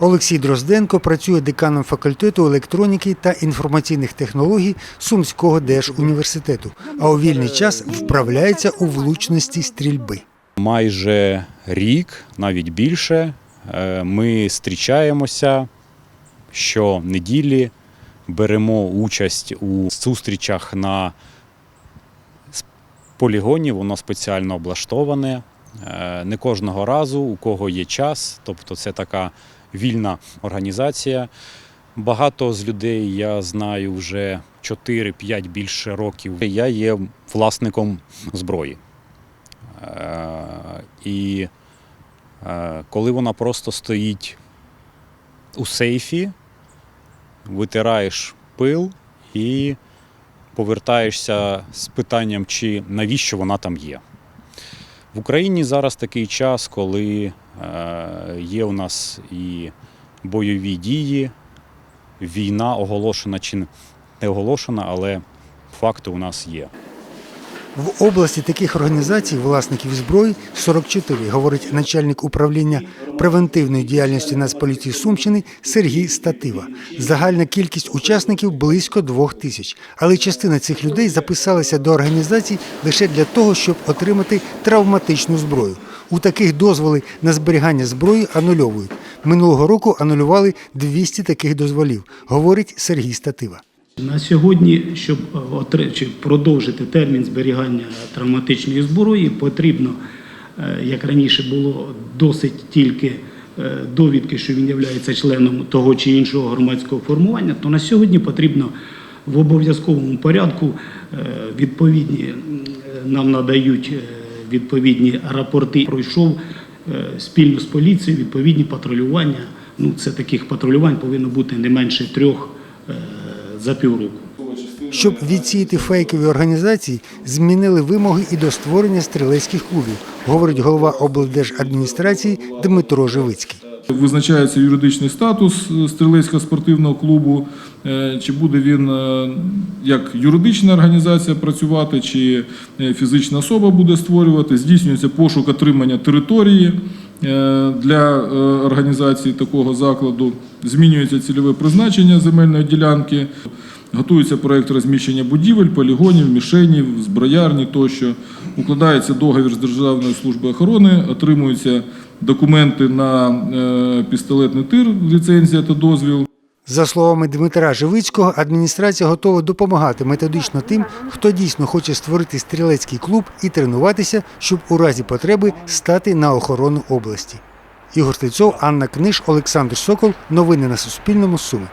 Олексій Дрозденко працює деканом факультету електроніки та інформаційних технологій Сумського держуніверситету, а у вільний час вправляється у влучності стрільби. Майже рік, навіть більше, е, ми зустрічаємося щонеділі, беремо участь у зустрічах на полігоні, воно спеціально облаштоване. Е, Не кожного разу, у кого є час, тобто це така вільна організація. Багато з людей я знаю вже 4-5 більше років. Я є власником зброї. Е, І е, коли вона просто стоїть у сейфі, витираєш пил і повертаєшся з питанням, чи навіщо вона там є. В Україні зараз такий час, коли е, є у нас і бойові дії, війна оголошена чи не оголошена, але факти у нас є. В області таких організацій власників зброї 44, говорить начальник управління превентивної діяльності Нацполіції Сумщини Сергій Статива. Загальна кількість учасників близько двох тисяч, але частина цих людей записалася до організацій лише для того, щоб отримати травматичну зброю. У таких дозволи на зберігання зброї анульовують. Минулого року анулювали 200 таких дозволів, говорить Сергій Статива. На сьогодні, щоб е, продовжити термін зберігання травматичної зброї, потрібно, е, як раніше було, досить тільки е, довідки, що він є членом того чи іншого громадського формування, то на сьогодні потрібно в обов'язковому порядку відповідні нам надають відповідні рапорти. Пройшов спільно з поліцією відповідні патрулювання. Ну, це таких патрулювань повинно бути не менше трьох за півроку. Щоб відсіяти фейкові організації, змінили вимоги і до створення стрілецьких клубів, говорить голова облдержадміністрації Дмитро Живицький. Визначається юридичний статус е, стрілецького спортивного клубу, е, чи буде він е, як юридична організація працювати, чи фізична особа буде створювати. Здійснюється пошук отримання території для е, організації такого закладу. Змінюється цільове призначення земельної ділянки. Готується проєкт розміщення будівель, полігонів, мішенів, зброярні тощо. Укладається договір з Державною службою охорони, отримуються документи на е, пістолетний тир, ліцензія та дозвіл. За словами Дмитра Живицького, адміністрація готова допомагати методично тим, хто дійсно хоче створити стрілецький клуб і тренуватися, щоб у разі потреби стати на охорону області. Ігор Стецов, Анна Книж, Олександр Сокол. Новини на Суспільному. Суми.